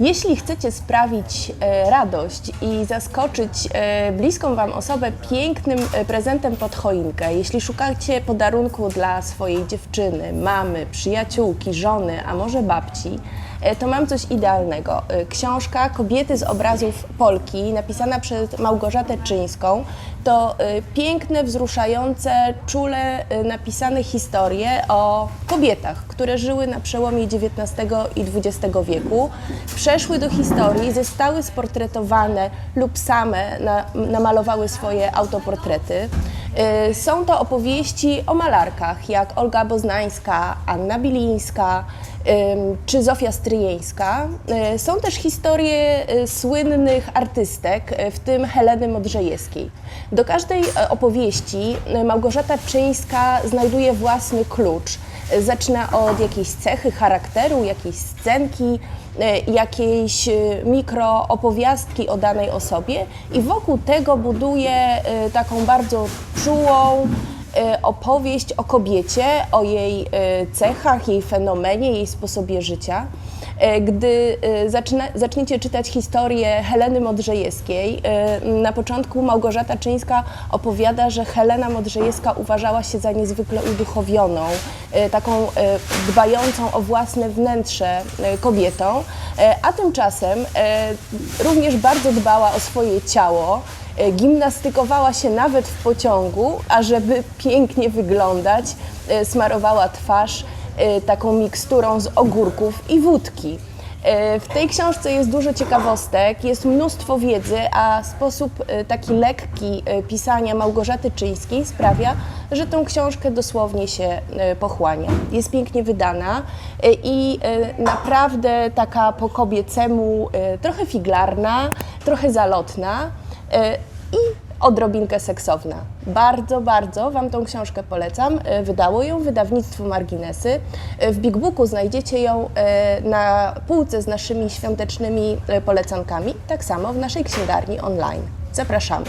Jeśli chcecie sprawić e, radość i zaskoczyć e, bliską Wam osobę pięknym e, prezentem pod choinkę, jeśli szukacie podarunku dla swojej dziewczyny, mamy, przyjaciółki, żony, a może babci, to mam coś idealnego. Książka Kobiety z obrazów Polki, napisana przez Małgorzatę Czyńską, to piękne, wzruszające, czule napisane historie o kobietach, które żyły na przełomie XIX i XX wieku, przeszły do historii, zostały sportretowane lub same na, namalowały swoje autoportrety. Y, Są to opowieści o malarkach, jak Olga Boznańska, Anna Bilińska czy Zofia Stryjeńska. Y, Są też historie y, słynnych artystek, w tym Heleny Modrzejewskiej. Do każdej e, opowieści Małgorzata Czyńska znajduje własny klucz. Zaczyna od jakiejś cechy charakteru, jakiejś scenki, y, jakiejś y, mikroopowiastki o danej osobie i wokół tego buduje y, taką bardzo czułą opowieść o kobiecie, o jej y, cechach, jej fenomenie, jej sposobie życia. Y, Gdy y, zaczyna, zaczniecie czytać historię Heleny Modrzejewskiej, y, na początku Małgorzata Czyńska opowiada, że Helena Modrzejewska uważała się za niezwykle uduchowioną, y, taką y, dbającą o własne wnętrze y, kobietą, y, a tymczasem y, również bardzo dbała o swoje ciało, y, gimnastykowała się nawet w pociągu, ażeby pięknie wyglądać, y, smarowała twarz y, taką miksturą z ogórków i wódki. W tej książce jest dużo ciekawostek, jest mnóstwo wiedzy, a sposób taki lekki pisania Małgorzaty Czyńskiej sprawia, że tą książkę dosłownie się pochłania. Jest pięknie wydana i naprawdę taka po kobiecemu, trochę figlarna, trochę zalotna i odrobinkę seksowna. Bardzo, bardzo Wam tą książkę polecam. E, Wydało ją wydawnictwo Marginesy. E, W Big Booku znajdziecie ją e, na półce z naszymi świątecznymi e, polecankami, tak samo w naszej księgarni online. Zapraszamy.